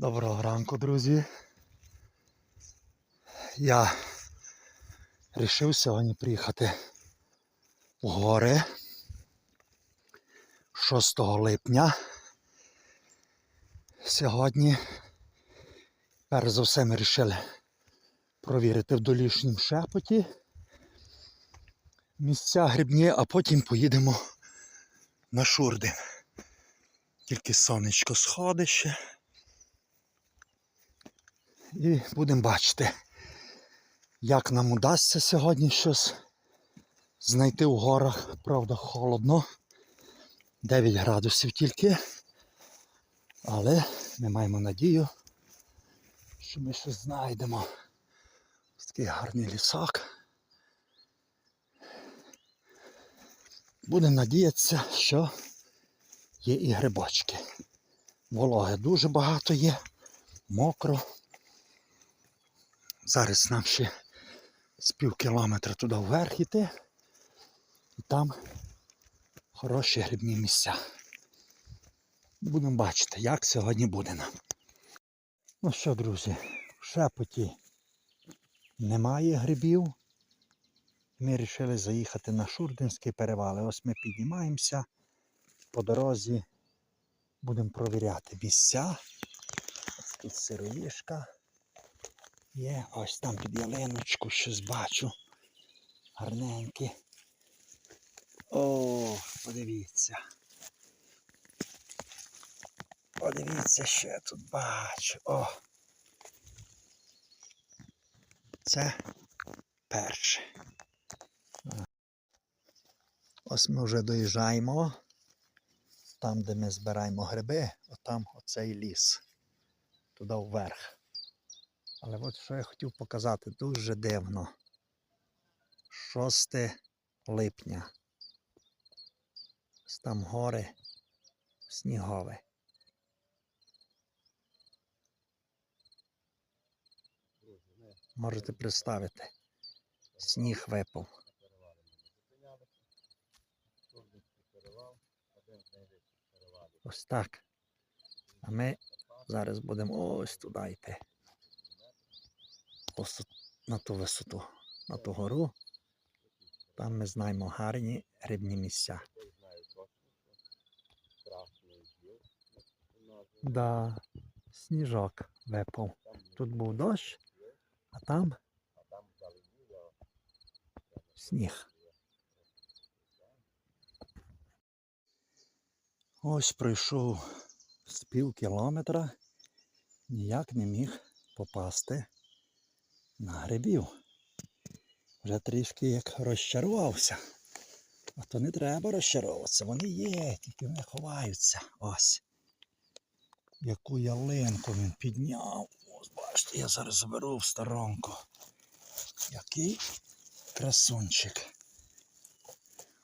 Доброго ранку, друзі. Я вирішив сьогодні приїхати в гори 6 липня. Сьогодні, перш за все, ми вирішили провірити в долішнім шепоті місця грибні, а потім поїдемо на Шурдин. Тільки сонечко сходить ще. І будемо бачити, як нам удасться сьогодні щось знайти в горах. Правда, холодно. 9 градусів тільки. Але ми маємо надію, що ми щось знайдемо. Ось такий гарний лісок. Будемо надіятися, що є і грибочки. Вологи дуже багато є, мокро. Зараз нам ще з пів кілометра туди вверх іти. І там хороші грибні місця. Будемо бачити, як сьогодні буде нам. Ну що, друзі, в шепоті немає грибів. Ми вирішили заїхати на Шурдинський перевал. Ось ми піднімаємося по дорозі. Будемо провіряти місця. Ось тут сироїшка. Є, ось там під ялиночку щось бачу. Гарненькі. О, подивіться. Подивіться, що я тут бачу. О. Це перше. Ось ми вже доїжджаємо. Там, де ми збираємо гриби, отам оцей ліс. Туди вверх. Але от що я хотів показати, дуже дивно. 6 липня. Там гори снігове. Можете представити. Сніг випав. Ось так. А ми зараз будемо ось туди йти. На ту висоту, на ту гору. Там ми знаємо гарні грибні місця. Да, сніжок випав. Тут був дощ, а там сніг. Ось пройшов з пів кілометра, ніяк не міг попасти на грибів. Вже трішки як розчарувався. А то не треба розчаровуватися. Вони є, тільки вони ховаються. Ось. Яку ялинку він підняв. Ось бачите, я зараз заберу в сторонку. Який красунчик.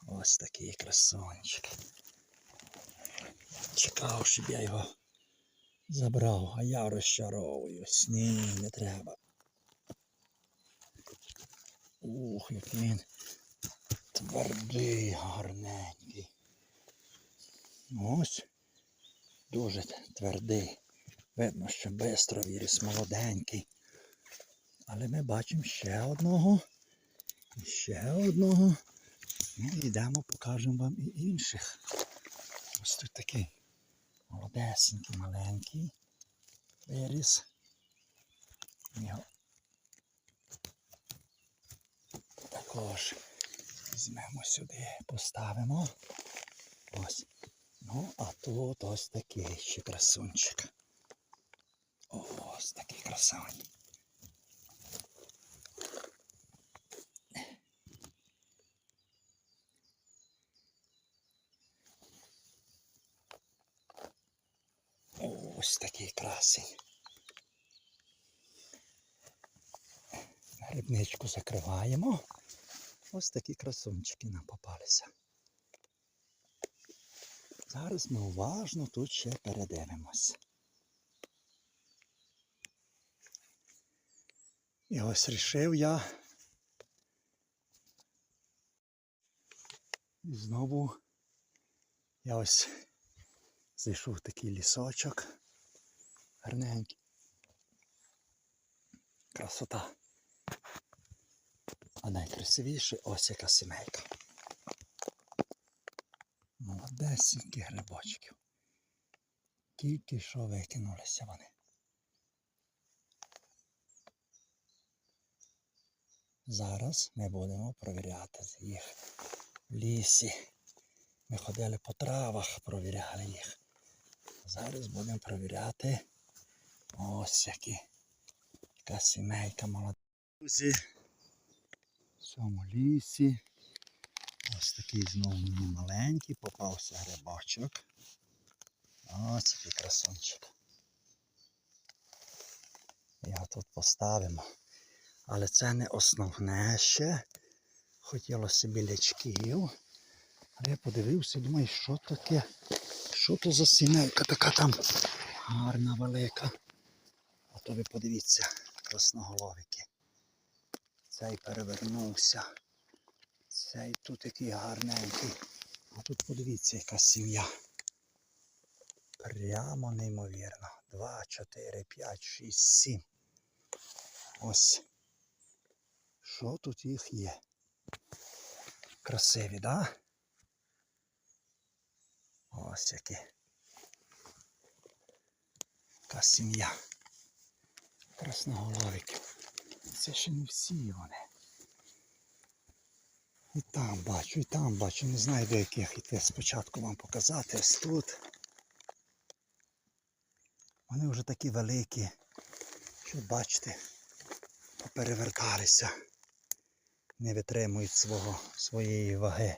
Ось такий красунчик. Чекав, щоб я його забрав, а я розчаровуюсь. Ні, не треба. Ух, який він твердий, гарненький. Ось дуже твердий. Видно, що бистро вірус молоденький. Але ми бачимо ще одного. Ще одного. Ну, йдемо, покажемо вам і інших. Ось тут такий молодесенький, маленький виріс. Також візьмемо сюди, поставимо. Ось. Ну, а тут ось такий ще красунчик. Ось такий красавень. Ось такий красень. Грибничку закриваємо. Ось такі красунчики нам попалися. Зараз ми уважно тут ще передивимось. І ось рішив я. І знову я ось зайшов в такий лісочок. Гарненькі. Красота. А найкрасивіше ось яка сімейка. Молодесенькі грибочків. Тільки що викинулися вони. Зараз ми будемо провіряти їх в лісі. Ми ходили по травах, провіряли їх. Зараз будемо провіряти ось які. Яка сімейка молода. Друзі, в цьому лісі. Ось такий знову маленький, попався грибочок. Ось який красунчик. Його тут поставимо. Але це не основне ще. Хотілося білячків. Але я подивився, думаю, що таке? Що то за сімейка така там гарна, велика. А то ви подивіться, красноголовики. Цей перевернувся. Цей тут такий гарненький. А тут подивіться, яка сім'я. Прямо неймовірно. Два, чотири, п'ять, шість, сім. Ось. Що тут їх є? Красиві, да? Ось які. Яка сім'я. Красноголовиків. Це ще не всі вони. І там бачу, і там бачу. Не знаю до яких іти спочатку вам показати. Ось тут. Вони вже такі великі, що бачите, попереверталися. Не витримують свого, своєї ваги.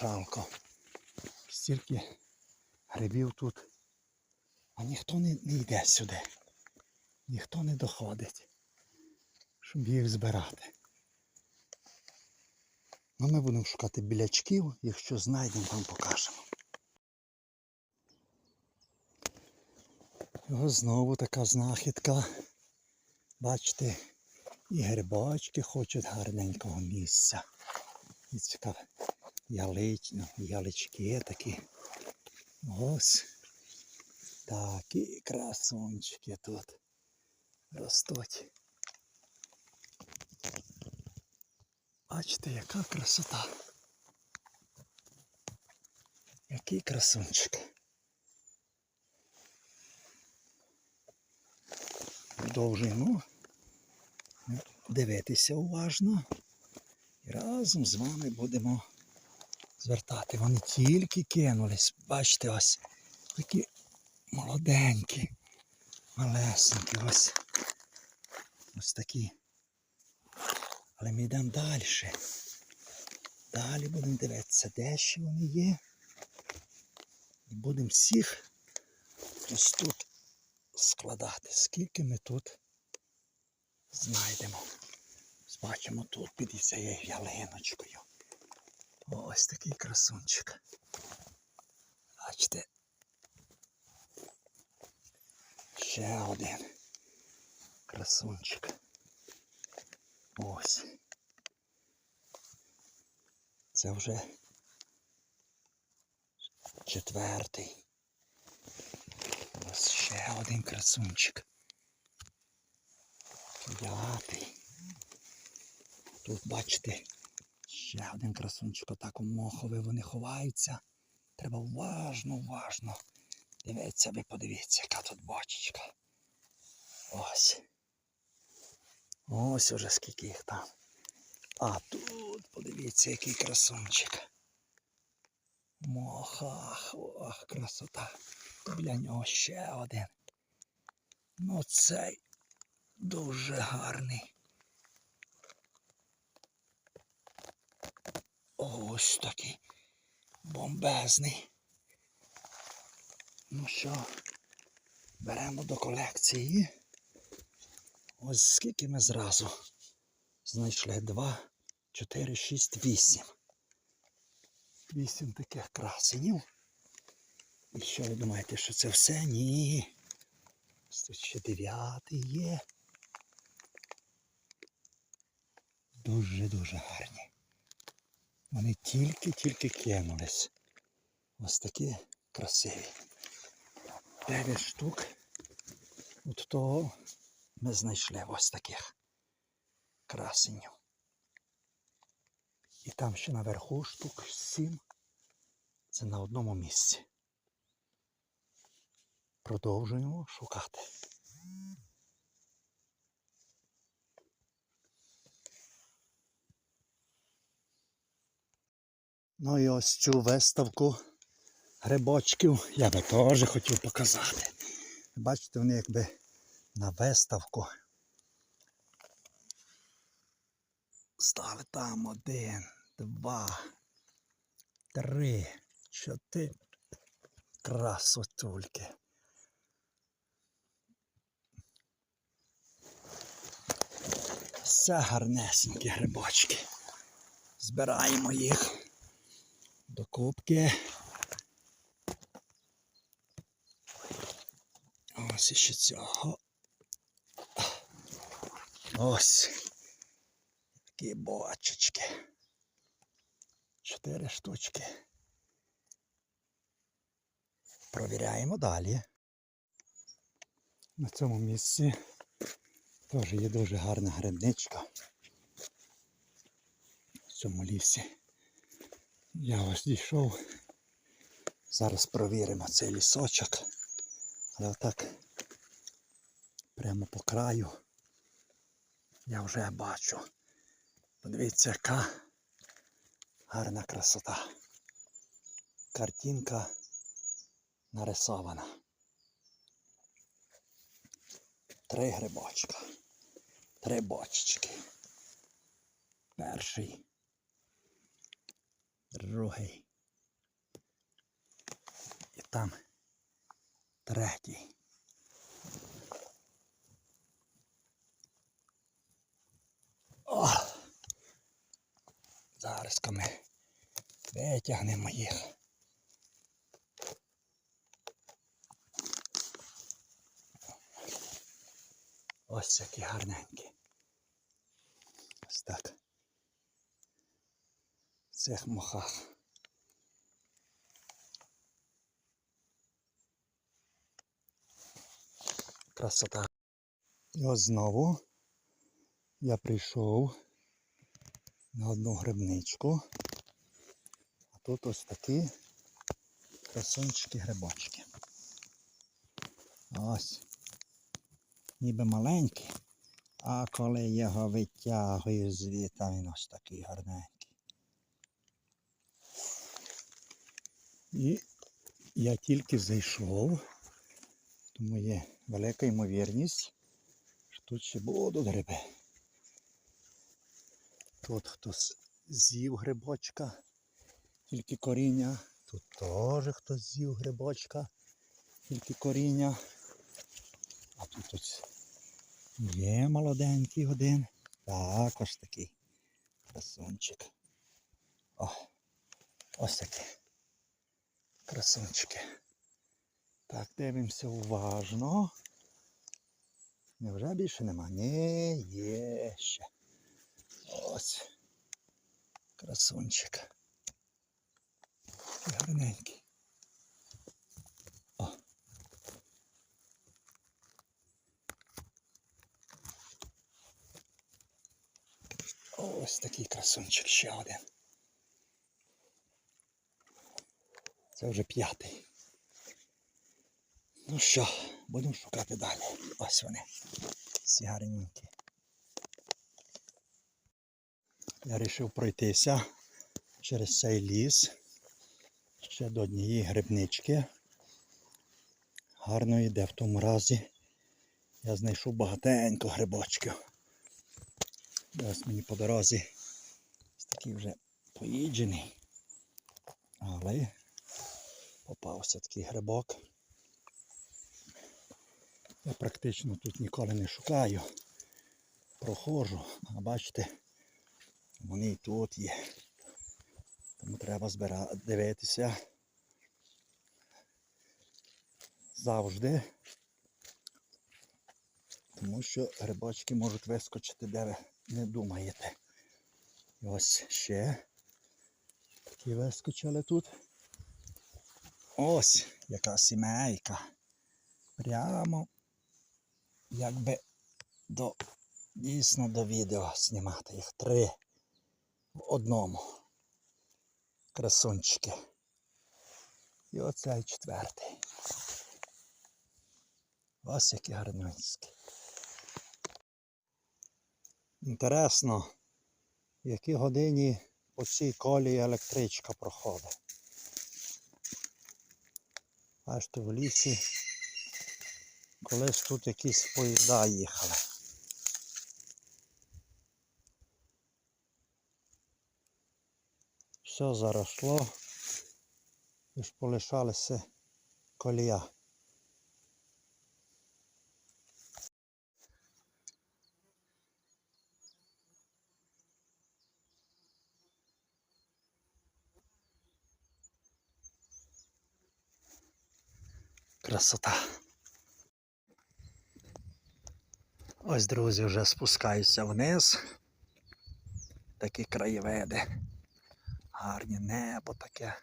Жалко. Стільки грибів тут. А ніхто не, не йде сюди. Ніхто не доходить, щоб їх збирати. Ну, ми будемо шукати білячків, якщо знайдемо, вам покажемо. Ось знову така знахідка. Бачите, і грибочки хочуть гарненького місця. І цікаве. Ялич, ну, ялички такі. Ось. Такі красунчики тут ростуть. Бачите, яка красота. Який красунчик. Продовжуємо дивитися уважно. І разом з вами будемо звертати. Вони тільки кинулись. Бачите, ось такі молоденькі, малесенькі, ось. Ось такі. Але ми йдемо далі. Далі будемо дивитися, де ще вони є. І будемо всіх ось тут складати, скільки ми тут знайдемо. Бачимо тут під цією ялиночкою. Ось такий красунчик. Бачите. Ще один красунчик. Ось. Це вже четвертий. Ось ще один красунчик. П'ятий. Тут бачите, ще один красунчик, отак у мохові вони ховаються. Треба уважно, уважно. Дивіться, ви подивіться, яка тут бочечка. Ось. Ось уже скільки їх там. А тут подивіться, який красунчик. Мохах, ох, красота. Біля нього ще один. Ну цей дуже гарний. Ось такий бомбезний. Ну що, беремо до колекції. Ось скільки ми зразу знайшли? Два, чотири, шість, вісім. Вісім таких красенів. І що ви думаєте, що це все? Ні. Тут ще дев'ятий є. Дуже-дуже гарні. Вони тільки-тільки кинулись. Ось такі красиві. 9 штук. От того ми знайшли ось таких красенів. І там ще наверху штук 7. Це на одному місці. Продовжуємо шукати. Ну і ось цю виставку грибочків я би теж хотів показати. Бачите, вони якби на виставку. Стали там один, два, три, чотири. Красотульки. Все гарнесенькі грибочки. Збираємо їх до кубки. Ось іще цього. Ось. Такі бочечки. Чотири штучки. Провіряємо далі. На цьому місці теж є дуже гарна грибничка. В цьому лісі. Я ось дійшов. Зараз провіримо цей лісочок. Але отак прямо по краю я вже бачу. Подивіться, яка гарна красота. Картинка нарисована. Три грибочка. Три бочечки. Перший. Другий. І там третій. О! Зараз ми витягнемо їх. Ось які гарненькі. Ось так. В цих мохах. Красота. І ось знову я прийшов на одну грибничку. А тут ось такі красунчики грибочки. Ось. Ніби маленький, а коли його витягую звідти, він ось такий гарненький. І я тільки зайшов, тому є велика ймовірність, що тут ще будуть гриби. Тут хтось з'їв грибочка, тільки коріння. Тут теж хтось з'їв грибочка, тільки коріння. А тут ось є молоденький один. Також такий красунчик. О, ось такі красунчики. Так, дивимося уважно. Невже більше нема? Ні, є ще. Ось. Красунчик. Гарненький. Ось такий красунчик ще один. Це вже п'ятий. Ну що, будемо шукати далі. Ось вони. Всі. Я вирішив пройтися через цей ліс ще до однієї грибнички. Гарно йде в тому разі. Я знайшов багатенько грибочків. І Ось мені по дорозі такий вже поїджений. Але попався такий грибок. Я практично тут ніколи не шукаю. Проходжу, а бачите, вони і тут є. Тому треба збира... дивитися завжди. Тому що грибочки можуть вискочити, де ви не думаєте. І ось ще такі вискочили тут. Ось яка сімейка. Прямо якби до дійсно до відео знімати їх три в одному. Красунчики. І оцей четвертий. Ось які гарненькі. Інтересно, в якій годині по цій колії електричка проходить. Аж то в лісі колись тут якісь поїзда їхали. Все заросло, лиш полишалися колія. Красота. Ось, друзі, вже спускаюся вниз. Такі краєвиди. Гарні небо таке.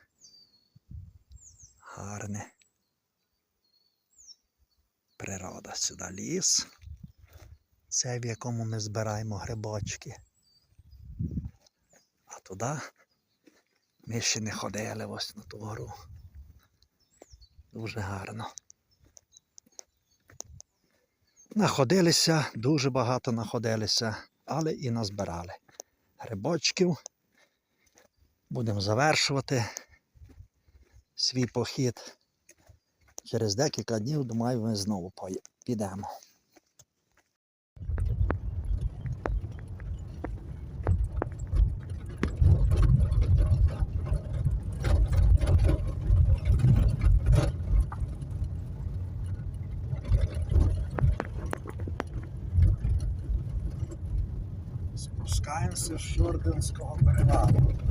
Гарне. Природа сюди ліс. Це в якому ми збираємо грибочки. А туди ми ще не ходили ось на ту гору. Дуже гарно. Находилися, дуже багато находилися, але і назбирали грибочків. Будемо завершувати свій похід. Через декілька днів, думаю, ми знову підемо. Спускаємося з Щординського перевалу.